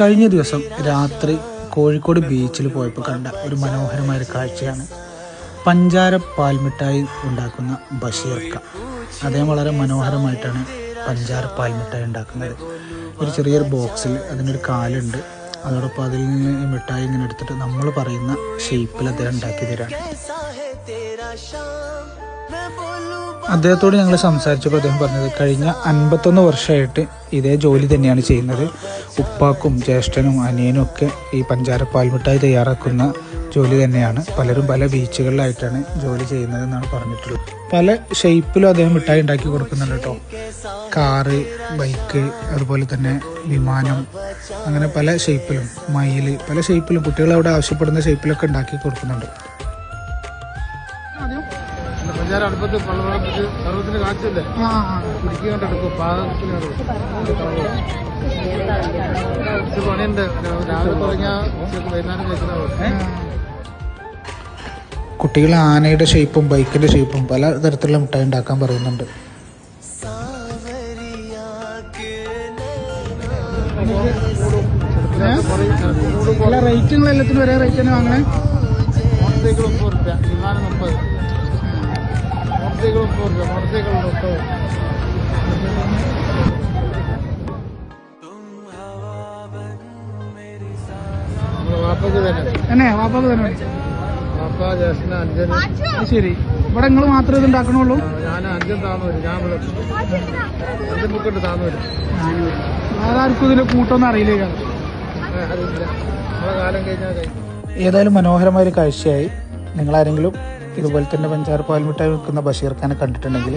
കഴിഞ്ഞ ദിവസം രാത്രി കോഴിക്കോട് ബീച്ചിൽ പോയപ്പോൾ കണ്ട ഒരു മനോഹരമായ ഒരു കാഴ്ചയാണ് പഞ്ചാര പാൽമിഠായി ഉണ്ടാക്കുന്ന ബഷീർക്ക. അദ്ദേഹം വളരെ മനോഹരമായിട്ടാണ് പഞ്ചാര പാൽമിഠായി ഉണ്ടാക്കുന്നത്. ഒരു ചെറിയൊരു ബോക്സിൽ അതിനൊരു കാലുണ്ട്. അതോടൊപ്പം അതിൽ നിന്ന് ഈ മിഠായി ഇങ്ങനെ എടുത്തിട്ട് നമ്മൾ പറയുന്ന ഷേപ്പിൽ അദ്ദേഹം ഉണ്ടാക്കി തരാണ് അദ്ദേഹത്തോട് ഞങ്ങൾ സംസാരിച്ചപ്പോൾ അദ്ദേഹം പറഞ്ഞത് കഴിഞ്ഞ അൻപത്തൊന്ന് വർഷമായിട്ട് ഇതേ ജോലി തന്നെയാണ് ചെയ്യുന്നത്. ഉപ്പാക്കും ജ്യേഷ്ഠനും അനിയനും ഒക്കെ ഈ പഞ്ചാര പാൽമിഠായി തയ്യാറാക്കുന്ന ജോലി തന്നെയാണ്. പലരും പല ബീച്ചുകളിലായിട്ടാണ് ജോലി ചെയ്യുന്നത് എന്നാണ് പറഞ്ഞിട്ടുള്ളത്. പല ഷേപ്പിലും അദ്ദേഹം മിഠായി ഉണ്ടാക്കി കൊടുക്കുന്നുണ്ട് കേട്ടോ. കാറ് ബൈക്ക് അതുപോലെ തന്നെ വിമാനം അങ്ങനെ പല ഷേപ്പിലും മയിൽ പല ഷേപ്പിലും കുട്ടികൾ അവിടെ ആവശ്യപ്പെടുന്ന ഷേപ്പിലൊക്കെ ഉണ്ടാക്കി കൊടുക്കുന്നുണ്ട്. പഞ്ചാര അടുപ്പത്ത് വെള്ളത്തിച്ച് സർവത്തിന് കാച്ചില്ലേ കുടിക്കൊണ്ടെടുക്കും പാകത്തിന് കുറച്ച് പണിയുണ്ട്. രാവിലെ തുടങ്ങിയാൽ വൈകുന്നേരം കഴിക്കുന്ന കുട്ടികൾ ആനയുടെ ഷേപ്പും ബൈക്കിന്റെ ഷേപ്പും പല തരത്തിലുള്ള മിഠായി ഉണ്ടാക്കാൻ പറയുന്നുണ്ട്. റേറ്റുകൾ എല്ലാത്തിനും ഒരേ റേറ്റ് തന്നെ വാങ്ങണേ? മുപ്പത്. തന്നെ. വാപ്പാക്ക് തന്നെ ജ്യേഷ്ഠന് അഞ്ചന്. അത് ശരി. ഇവിടെ നിങ്ങൾ മാത്രമേ ഇത് ഉണ്ടാക്കണുള്ളൂ? ആർക്കും ഇതിന്റെ കൂട്ടൊന്നും അറിയില്ല ഏതായാലും മനോഹരമായ ഒരു കാഴ്ചയായി. നിങ്ങൾ ആരെങ്കിലും ഇതുപോലെ തന്നെ പഞ്ചാര പാൽമിഠായി വിൽക്കുന്ന ബഷീർ കണ്ടിട്ടുണ്ടെങ്കിൽ